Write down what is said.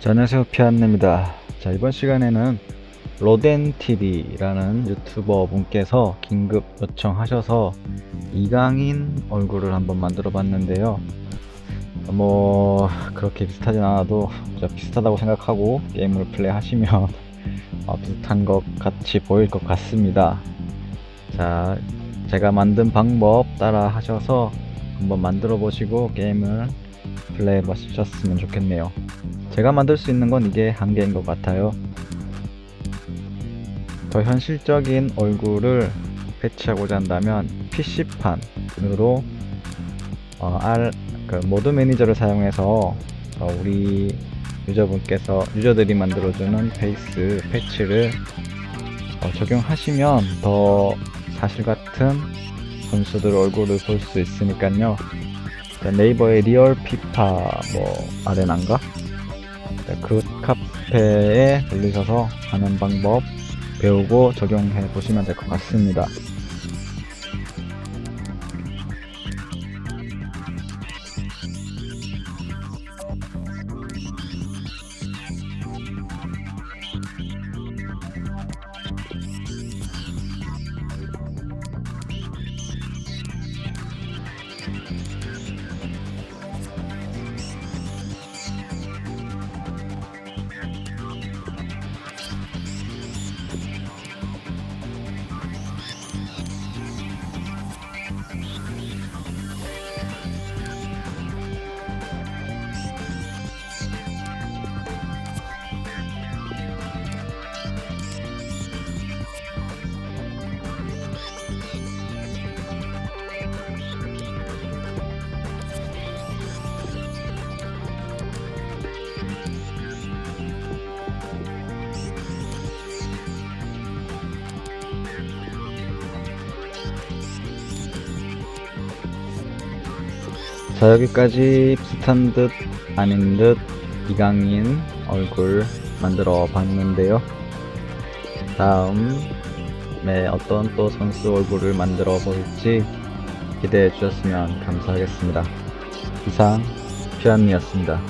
자, 안녕하세요. 피안입니다. 자, 이번 시간에는 로덴TV라는 유튜버 분께서 긴급 요청하셔서 이강인 얼굴을 한번 만들어 봤는데요. 뭐, 그렇게 비슷하진 않아도 비슷하다고 생각하고 게임을 플레이 하시면 어, 비슷한 것 같이 보일 것 같습니다. 자, 제가 만든 방법 따라 하셔서 한번 만들어 보시고 게임을 플레이 해보셨으면 좋겠네요. 제가 만들 수 있는 건 이게 한계인 것 같아요. 더 현실적인 얼굴을 배치하고자 한다면 PC판으로 어, R, 그 모드 매니저를 사용해서 어, 우리 유저분께서 유저들이 만들어주는 페이스 패치를 어, 적용하시면 더 사실 같은 선수들 얼굴을 볼 수 있으니까요. 네이버의 리얼 피파 뭐 아레나인가 그 카페에 들리셔서 하는 방법 배우고 적용해 보시면 될 것 같습니다. 자 여기까지 비슷한 듯 아닌 듯 이강인 얼굴 만들어 봤는데요. 다음에 어떤 또 선수 얼굴을 만들어 볼지 기대해 주셨으면 감사하겠습니다. 이상 피안이었습니다